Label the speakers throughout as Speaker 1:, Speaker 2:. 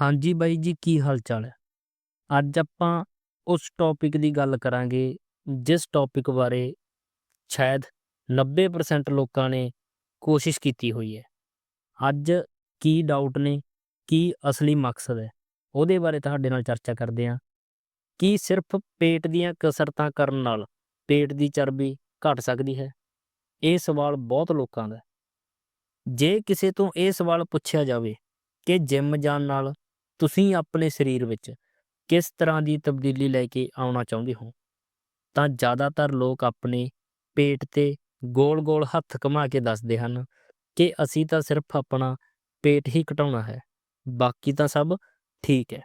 Speaker 1: ਹਾਂਜੀ ਬਾਈ ਜੀ, ਕੀ ਹਾਲ ਚਾਲ ਹੈ? ਅੱਜ ਆਪਾਂ ਉਸ ਟੌਪਿਕ ਦੀ ਗੱਲ ਕਰਾਂਗੇ, ਜਿਸ ਟੌਪਿਕ ਬਾਰੇ ਸ਼ਾਇਦ 90% ਲੋਕਾਂ ਨੇ ਕੋਸ਼ਿਸ਼ ਕੀਤੀ ਹੋਈ ਹੈ। ਅੱਜ ਕੀ ਡਾਊਟ ਨੇ, ਕੀ ਅਸਲੀ ਮਕਸਦ ਹੈ, ਉਹਦੇ ਬਾਰੇ ਤੁਹਾਡੇ ਨਾਲ ਚਰਚਾ ਕਰਦੇ ਹਾਂ। ਕੀ ਸਿਰਫ ਪੇਟ ਦੀਆਂ ਕਸਰਤਾਂ ਕਰਨ ਨਾਲ ਪੇਟ ਦੀ ਚਰਬੀ ਘਟ ਸਕਦੀ ਹੈ? ਇਹ ਸਵਾਲ ਬਹੁਤ ਲੋਕਾਂ ਦਾ ਜੇ ਕਿਸੇ ਤੋਂ ਇਹ ਸਵਾਲ ਪੁੱਛਿਆ ਜਾਵੇ ਕਿ ਜਿਮ ਜਾਣ ਨਾਲ ਤੁਸੀਂ ਆਪਣੇ ਸਰੀਰ ਵਿੱਚ ਕਿਸ ਤਰ੍ਹਾਂ ਦੀ ਤਬਦੀਲੀ ਲੈ ਕੇ ਆਉਣਾ ਚਾਹੁੰਦੇ ਹੋ? ਤਾਂ ਜ਼ਿਆਦਾਤਰ ਲੋਕ ਆਪਣੇ ਪੇਟ ਤੇ ਗੋਲ-ਗੋਲ ਹੱਥ ਘੁਮਾ ਕੇ ਦੱਸਦੇ ਹਨ ਕਿ ਅਸੀਂ ਤਾਂ ਸਿਰਫ ਆਪਣਾ ਪੇਟ ਹੀ ਘਟਾਉਣਾ ਹੈ, ਬਾਕੀ ਤਾਂ ਸਭ ਠੀਕ ਹੈ।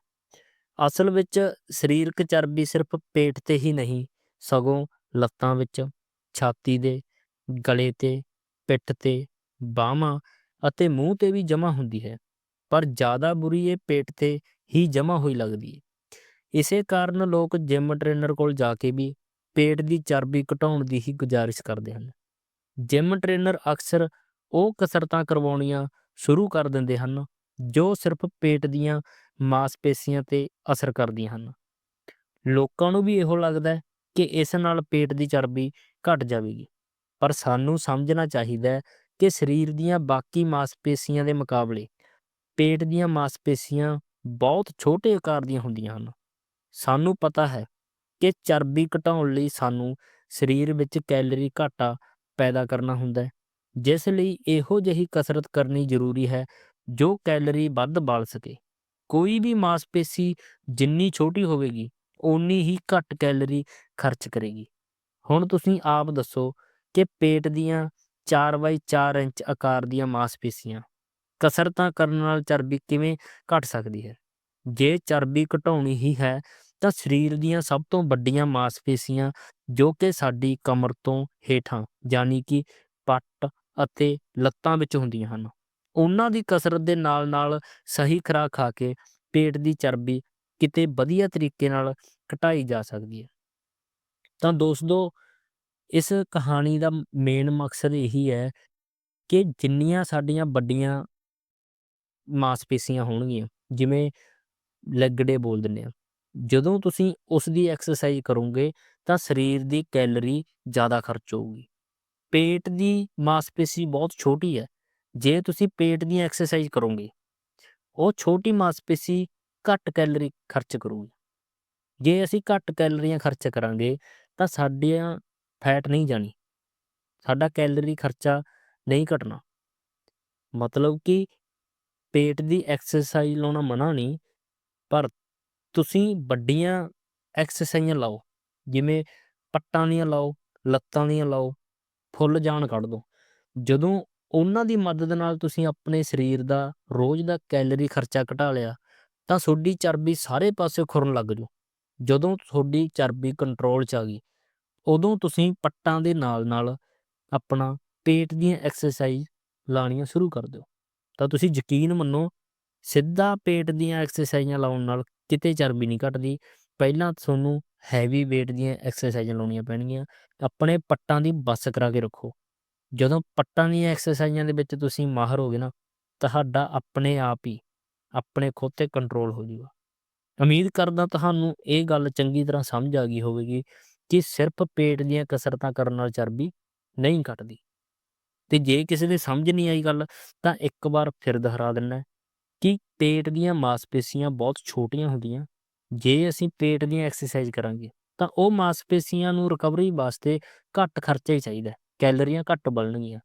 Speaker 1: ਅਸਲ ਵਿੱਚ ਸਰੀਰਕ ਚਰਬੀ ਸਿਰਫ ਪੇਟ ਤੇ ਹੀ ਨਹੀਂ, ਸਗੋਂ ਲੱਤਾਂ ਵਿੱਚ, ਛਾਤੀ ਦੇ, ਗਲੇ ਤੇ, ਪਿੱਠ ਤੇ, ਬਾਹਾਂ ਅਤੇ ਮੂੰਹ ਤੇ ਵੀ ਜਮ੍ਹਾਂ ਹੁੰਦੀ ਹੈ। ਪਰ ਜ਼ਿਆਦਾ ਬੁਰੀ ਇਹ ਪੇਟ ਤੇ ਹੀ ਜਮ੍ਹਾਂ ਹੋਈ ਲੱਗਦੀ ਹੈ ਇਸੇ ਕਾਰਨ ਲੋਕ ਜਿਮ ਟ੍ਰੇਨਰ ਕੋਲ ਜਾ ਕੇ ਵੀ ਪੇਟ ਦੀ ਚਰਬੀ ਘਟਾਉਣ ਦੀ ਹੀ ਗੁਜ਼ਾਰਿਸ਼ ਕਰਦੇ ਹਨ। ਜਿਮ ਟ੍ਰੇਨਰ ਅਕਸਰ ਉਹ ਕਸਰਤਾਂ ਕਰਵਾਉਣੀਆਂ ਸ਼ੁਰੂ ਕਰ ਦਿੰਦੇ ਹਨ, ਜੋ ਸਿਰਫ ਪੇਟ ਦੀਆਂ ਮਾਸਪੇਸ਼ੀਆਂ ਤੇ ਅਸਰ ਕਰਦੀਆਂ ਹਨ। ਲੋਕਾਂ ਨੂੰ ਵੀ ਇਹੋ ਲੱਗਦਾ ਕਿ ਇਸ ਨਾਲ ਪੇਟ ਦੀ ਚਰਬੀ ਘਟ ਜਾਵੇਗੀ, ਪਰ ਸਾਨੂੰ ਸਮਝਣਾ ਚਾਹੀਦਾ ਕਿ ਸਰੀਰ ਦੀਆਂ ਬਾਕੀ ਮਾਸਪੇਸ਼ੀਆਂ ਦੇ ਮੁਕਾਬਲੇ ਪੇਟ ਦੀਆਂ ਮਾਸਪੇਸ਼ੀਆਂ ਬਹੁਤ ਛੋਟੇ ਆਕਾਰ ਦੀਆਂ ਹੁੰਦੀਆਂ ਹਨ। ਸਾਨੂੰ ਪਤਾ ਹੈ ਕਿ ਚਰਬੀ ਘਟਾਉਣ ਲਈ ਸਾਨੂੰ ਸਰੀਰ ਵਿੱਚ ਕੈਲਰੀ ਘਾਟਾ ਪੈਦਾ ਕਰਨਾ ਹੁੰਦਾ ਹੈ, ਜਿਸ ਲਈ ਇਹੋ ਜਿਹੀ ਕਸਰਤ ਕਰਨੀ ਜ਼ਰੂਰੀ ਹੈ ਜੋ ਕੈਲਰੀ ਵੱਧ ਬਾਲ ਸਕੇ। ਕੋਈ ਵੀ ਮਾਸਪੇਸ਼ੀ ਜਿੰਨੀ ਛੋਟੀ ਹੋਵੇਗੀ, ਓਨੀ ਹੀ ਘੱਟ ਕੈਲਰੀ ਖਰਚ ਕਰੇਗੀ। ਹੁਣ ਤੁਸੀਂ ਆਪ ਦੱਸੋ ਕਿ ਪੇਟ ਦੀਆਂ 4x4 ਇੰਚ ਆਕਾਰ ਦੀਆਂ ਮਾਸਪੇਸ਼ੀਆਂ ਕਸਰਤਾਂ ਕਰਨ ਨਾਲ ਚਰਬੀ ਕਿਵੇਂ ਘਟ ਸਕਦੀ ਹੈ? ਜੇ ਚਰਬੀ ਘਟਾਉਣੀ ਹੀ ਹੈ, ਤਾਂ ਸਰੀਰ ਦੀਆਂ ਸਭ ਤੋਂ ਵੱਡੀਆਂ ਮਾਸਪੇਸ਼ੀਆਂ, ਜੋ ਕਿ ਸਾਡੀ ਕਮਰ ਤੋਂ ਹੇਠਾਂ, ਯਾਨੀ ਕਿ ਪੱਟ ਅਤੇ ਲੱਤਾਂ ਵਿੱਚ ਹੁੰਦੀਆਂ ਹਨ। ਉਹਨਾਂ ਦੀ ਕਸਰਤ ਦੇ ਨਾਲ ਨਾਲ ਸਹੀ ਖੁਰਾਕ ਖਾ ਕੇ ਪੇਟ ਦੀ ਚਰਬੀ ਕਿਤੇ ਵਧੀਆ ਤਰੀਕੇ ਨਾਲ ਘਟਾਈ ਜਾ ਸਕਦੀ ਹੈ। ਤਾਂ ਦੋਸਤੋ, ਇਸ ਕਹਾਣੀ ਦਾ ਮੇਨ ਮਕਸਦ ਇਹੀ ਹੈ ਕਿ ਜਿੰਨੀਆਂ ਸਾਡੀਆਂ ਵੱਡੀਆਂ ਮਾਸਪੇਸ਼ੀਆਂ ਹੋਣਗੀਆਂ, ਜਿਵੇਂ ਲੈਗਡੇ ਬੋਲ ਦਿੰਦੇ ਆ ਜਦੋਂ ਤੁਸੀਂ ਉਸ ਦੀ ਐਕਸਰਸਾਈਜ਼ ਕਰੋਗੇ, ਤਾਂ ਸਰੀਰ ਦੀ ਕੈਲਰੀ ਜ਼ਿਆਦਾ ਖਰਚ ਹੋਊਗੀ। ਪੇਟ ਦੀ ਮਾਸਪੇਸ਼ੀ ਬਹੁਤ ਛੋਟੀ ਹੈ। ਜੇ ਤੁਸੀਂ ਪੇਟ ਦੀ ਐਕਸਰਸਾਈਜ਼ ਕਰੋਗੇ, ਉਹ ਛੋਟੀ ਮਾਸਪੇਸ਼ੀ ਘੱਟ ਕੈਲਰੀ ਖਰਚ ਕਰੂਗੀ। ਜੇ ਅਸੀਂ ਘੱਟ ਕੈਲਰੀਆਂ ਖਰਚ ਕਰਾਂਗੇ, ਤਾਂ ਸਾਡੀਆਂ ਫੈਟ ਨਹੀਂ ਜਾਣੀ। ਸਾਡਾ ਕੈਲਰੀ ਖਰਚਾ ਨਹੀਂ ਘਟਣਾ। ਮਤਲਬ ਕਿ ਪੇਟ ਦੀ ਐਕਸਰਸਾਈਜ਼ ਲਾਉਣਾ ਮਨਾ ਨਹੀਂ, ਪਰ ਤੁਸੀਂ ਵੱਡੀਆਂ ਐਕਸਰਸਾਈਜ਼ਾਂ ਲਾਓ, ਜਿਵੇਂ ਪੱਟਾਂ ਦੀਆਂ ਲਾਓ, ਲੱਤਾਂ ਦੀਆਂ ਲਾਓ, ਫੁੱਲ ਜਾਨ ਕੱਢ ਦਿਓ ਜਦੋਂ ਉਹਨਾਂ ਦੀ ਮਦਦ ਨਾਲ ਤੁਸੀਂ ਆਪਣੇ ਸਰੀਰ ਦਾ ਰੋਜ਼ ਦਾ ਕੈਲਰੀ ਖਰਚਾ ਘਟਾ ਲਿਆ, ਤਾਂ ਤੁਹਾਡੀ ਚਰਬੀ ਸਾਰੇ ਪਾਸੇ ਖੁਰਨ ਲੱਗ ਜੂ। ਜਦੋਂ ਤੁਹਾਡੀ ਚਰਬੀ ਕੰਟਰੋਲ 'ਚ ਆ ਗਈ, ਉਦੋਂ ਤੁਸੀਂ ਪੱਟਾਂ ਦੇ ਨਾਲ ਨਾਲ ਆਪਣਾ ਪੇਟ ਦੀਆਂ ਐਕਸਰਸਾਈਜ਼ ਲਾਣੀਆਂ ਸ਼ੁਰੂ ਕਰ ਦਿਓ। ਤਾਂ ਤੁਸੀਂ ਯਕੀਨ ਮੰਨੋ, ਸਿੱਧਾ ਪੇਟ ਦੀਆਂ ਐਕਸਰਸਾਈਜ਼ਾਂ ਲਾਉਣ ਨਾਲ ਕਿਤੇ ਚਰਬੀ ਨਹੀਂ ਘਟਦੀ। ਪਹਿਲਾਂ ਤੁਹਾਨੂੰ ਹੈਵੀ weight ਦੀਆਂ ਐਕਸਰਸਾਈਜ਼ਾਂ ਲਾਉਣੀਆਂ ਪੈਣਗੀਆਂ। ਆਪਣੇ ਪੱਟਾਂ ਦੀ ਬਸ ਕਰਾ ਕੇ ਰੱਖੋ। ਜਦੋਂ ਪੱਟਾਂ ਦੀਆਂ ਐਕਸਰਸਾਈਜ਼ਾਂ ਦੇ ਵਿੱਚ ਤੁਸੀਂ ਮਾਹਰ ਹੋਗੇ ਨਾ, ਤੁਹਾਡਾ ਆਪਣੇ ਆਪ ਹੀ, ਆਪਣੇ ਖੁਦ ਤੇ ਕੰਟਰੋਲ ਹੋ ਜਾਊਗਾ ਉਮੀਦ ਕਰਦਾ ਤੁਹਾਨੂੰ ਇਹ ਗੱਲ ਚੰਗੀ ਤਰ੍ਹਾਂ ਸਮਝ ਆ ਗਈ ਹੋਵੇਗੀ ਕਿ ਸਿਰਫ ਪੇਟ ਦੀਆਂ ਕਸਰਤਾਂ ਕਰਨ ਨਾਲ ਚਰਬੀ ਨਹੀਂ ਘਟਦੀ। ਤੇ ਜੇ ਕਿਸੇ ਦੇ ਸਮਝ ਨਹੀਂ ਆਈ ਗੱਲ, ਤਾਂ ਇੱਕ ਵਾਰ ਫਿਰ ਦੁਹਰਾ ਦਿੰਨਾ ਕਿ ਪੇਟ ਦੀਆਂ ਮਾਸਪੇਸ਼ੀਆਂ ਬਹੁਤ ਛੋਟੀਆਂ ਹੁੰਦੀਆਂ। ਜੇ ਅਸੀਂ ਪੇਟ ਦੀਆਂ ਐਕਸਰਸਾਈਜ਼ ਕਰਾਂਗੇ, ਤਾਂ ਉਹ ਮਾਸਪੇਸ਼ੀਆਂ ਨੂੰ ਰਿਕਵਰੀ ਵਾਸਤੇ ਘੱਟ ਖਰਚਾ ਹੀ ਚਾਹੀਦਾ ਕੈਲਰੀਆਂ ਘੱਟ ਬਲਣਗੀਆਂ।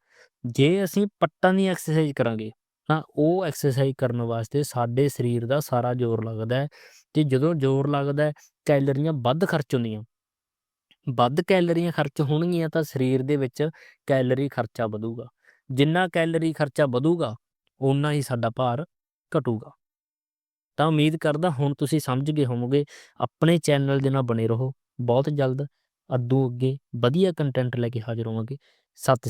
Speaker 1: ਜੇ ਅਸੀਂ ਪੱਟਾਂ ਦੀ ਐਕਸਰਸਾਈਜ਼ ਕਰਾਂਗੇ, ਤਾਂ ਉਹ ਐਕਸਰਸਾਈਜ਼ ਕਰਨ ਵਾਸਤੇ ਸਾਡੇ ਸਰੀਰ ਦਾ ਸਾਰਾ ਜ਼ੋਰ ਲੱਗਦਾ ਹੈ ਤੇ ਜਦੋਂ ਜ਼ੋਰ ਲੱਗਦਾ ਕੈਲਰੀਆਂ ਵੱਧ ਖਰਚ ਹੁੰਦੀਆਂ। ਵੱਧ ਕੈਲਰੀਆਂ ਖਰਚ ਹੋਣਗੀਆਂ ਤਾਂ ਸਰੀਰ ਦੇ ਵਿੱਚ ਕੈਲਰੀ ਖਰਚਾ ਵਧੂਗਾ। ਜਿੰਨਾ ਕੈਲਰੀ ਖਰਚਾ ਵਧੂਗਾ ਉਨਾ ਹੀ ਸਾਡਾ ਭਾਰ ਘਟੂਗਾ। ਤਾਂ ਉਮੀਦ ਕਰਦਾ ਹੁਣ ਤੁਸੀਂ ਸਮਝ ਗਏ ਹੋਵੋਗੇ। ਆਪਣੇ ਚੈਨਲ ਦੇ ਨਾਲ ਬਣੇ ਰਹੋ। ਬਹੁਤ ਜਲਦ ਅੱਦੂ ਅੱਗੇ ਵਧੀਆ ਕੰਟੈਂਟ ਲੈ ਕੇ ਹਾਜ਼ਰ ਹੋਵਾਂਗੇ। ਸਤਿ